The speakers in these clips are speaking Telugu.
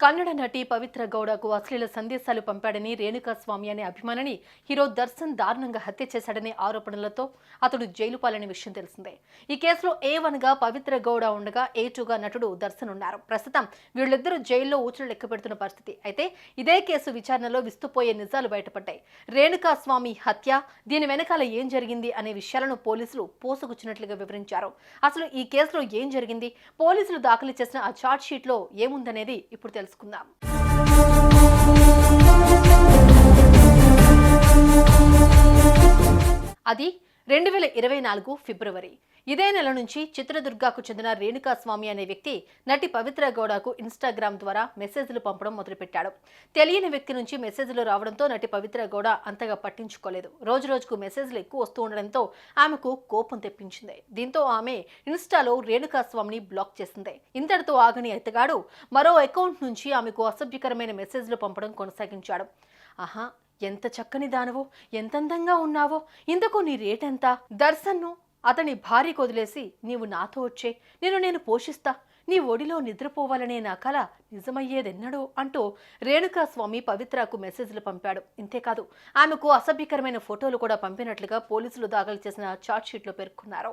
Kannada నటి పవిత్ర గౌడకు అశ్లీల సందేశాలు పంపాడని రేణుకా స్వామి అనే అభిమానిని హీరో దర్శన్ దారుణంగా హత్య చేశాడనే ఆరోపణలతో అతడు జైలు పాలనే విషయం తెలిసిందే. ఈ కేసులో ఏ వన్గా పవిత్ర గౌడ ఉండగా ఏ టూగా నటుడు దర్శన్ ఉన్నారు. ప్రస్తుతం వీళ్ళిద్దరూ జైల్లో ఊచలు లెక్క పెడుతున్న పరిస్థితి. అయితే ఇదే కేసు విచారణలో విస్తుపోయే నిజాలు బయటపడ్డాయి. రేణుకాస్వామి హత్య దీని వెనకాల ఏం జరిగింది అనే విషయాలను పోలీసులు పోసుగుచ్చినట్లుగా వివరించారు. అసలు ఈ కేసులో ఏం జరిగింది? పోలీసులు దాఖలు చేసిన ఆ చార్జ్ షీట్లో ఏముందనేది ఇప్పుడు తెలుసు తెలుసుకుందాం. అది రెండు వేల ఇరవై నాలుగు ఫిబ్రవరి. ఇదే నెల నుంచి చిత్రదుర్గాకు చెందిన రేణుకాస్వామి అనే వ్యక్తి నటి పవిత్ర గౌడకు ఇన్స్టాగ్రామ్ ద్వారా మెసేజ్లు పంపడం మొదలుపెట్టాడు. తెలియని వ్యక్తి నుంచి మెసేజ్లు రావడంతో నటి పవిత్ర గౌడ అంతగా పట్టించుకోలేదు. రోజు రోజుకు మెసేజ్లు ఎక్కువ వస్తూ ఉండడంతో ఆమెకు కోపం తెప్పించింది. దీంతో ఆమె ఇన్స్టాలో రేణుకా స్వామిని బ్లాక్ చేసింది. ఇంతటితో ఆగని ఎత్తగాడు మరో అకౌంట్ నుంచి ఆమెకు అసభ్యకరమైన మెసేజ్లు పంపడం కొనసాగించాడు. ఆహా ఎంత చక్కని దానవో ఎంతందంగా ఉన్నావో ఇంతకు నీ రేటెంత? దర్శన్ను అతని భార్యకు వదిలేసి నీవు నాతో వచ్చే నేను నేను పోషిస్తా నీ ఒడిలో నిద్రపోవాలనే నా కల నిజమయ్యేదెన్నడో అంటూ రేణుకా స్వామి పవిత్రకు మెసేజ్లు పంపాడు. ఇంతేకాదు ఆమెకు అసభ్యకరమైన ఫోటోలు కూడా పంపినట్లుగా పోలీసులు దాఖలు చేసిన షీట్లో పేర్కొన్నారు.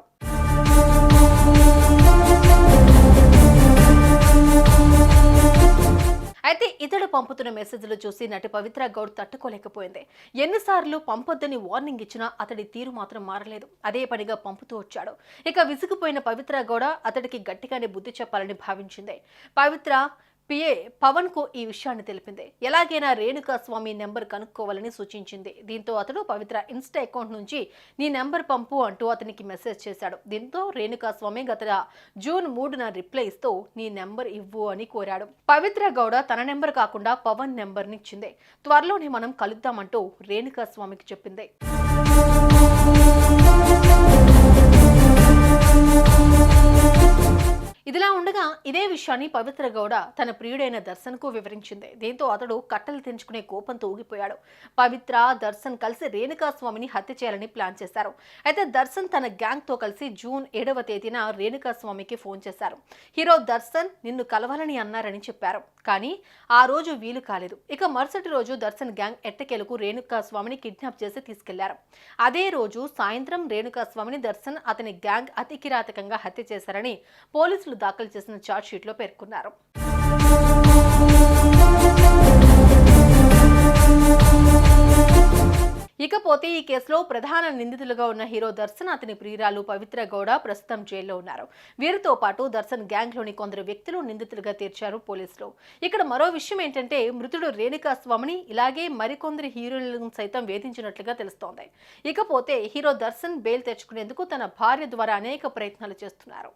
అయితే పంపుతున్న మెసేజ్లు చూసి నటి పవిత్ర గౌడ్ తట్టుకోలేకపోయింది. ఎన్నిసార్లు పంపొద్దని వార్నింగ్ ఇచ్చినా అతడి తీరు మాత్రం మారలేదు. అదే పనిగా పంపుతూ వచ్చాడు. ఇక విసిగిపోయిన పవిత్ర గౌడ అతడికి గట్టిగానే బుద్ధి చెప్పాలని భావించింది. పవిత్ర పిఏ పవన్కు ఈ విషయాన్ని తెలిపింది. ఎలాగైనా రేణుకా స్వామి నెంబర్ కనుక్కోవాలని సూచించింది. దీంతో అతడు పవిత్ర ఇన్స్టా అకౌంట్ నుంచి నీ నెంబర్ పంపు అంటూ అతనికి మెసేజ్ చేశాడు. దీంతో రేణుకా స్వామి గత జూన్ మూడున రిప్లై ఇస్తూ నీ నెంబర్ ఇవ్వు అని కోరాడు. పవిత్ర గౌడ తన నెంబర్ కాకుండా పవన్ నెంబర్నిచ్చింది. త్వరలోనే మనం కలుద్దామంటూ రేణుకా స్వామికి చెప్పింది. ఇదే విషయాన్ని పవిత్ర గౌడ తన ప్రియుడైన దర్శన్కు వివరించింది. దీంతో అతడు కట్టలు తెంచుకునే కోపంతో ఊగిపోయాడు. పవిత్ర దర్శన్ కలిసి రేణుకా స్వామిని హత్య చేయాలని ప్లాన్ చేశారు. అయితే దర్శన్ తన గ్యాంగ్తో కలిసి జూన్ ఏడవ తేదీన రేణుకా స్వామికి ఫోన్ చేశారు. హీరో దర్శన్ నిన్ను కలవాలని అన్నారని చెప్పారు. కానీ ఆ రోజు వీలు కాలేదు. ఇక మరుసటి రోజు దర్శన్ గ్యాంగ్ ఎట్టకేలకు రేణుకా స్వామిని కిడ్నాప్ చేసి తీసుకెళ్ళారు. అదే రోజు సాయంత్రం రేణుకా స్వామిని దర్శన్ అతని గ్యాంగ్ అతికిరాతకంగా హత్య చేశారని పోలీసులు దాఖలు చేసిన ఛార్జ్షీట్లో పేర్కొన్నారు. ఇకపోతే ఈ కేసులో ప్రధాన నిందితులుగా ఉన్న హీరో దర్శన్ అతని ప్రియురాలు పవిత్ర గౌడ ప్రస్తుతం జైల్లో ఉన్నారు. వీరితో పాటు దర్శన్ గ్యాంగ్లోని కొందరు వ్యక్తులు నిందితులుగా తీర్చారు పోలీసులు. ఇక్కడ మరో విషయం ఏంటంటే మృతుడు రేణుకా స్వామిని ఇలాగే మరికొందరు హీరోలను సైతం వేధించినట్లుగా తెలుస్తోంది. ఇకపోతే హీరో దర్శన్ బెయిల్ తెచ్చుకునేందుకు తన భార్య ద్వారా అనేక ప్రయత్నాలు చేస్తున్నారు.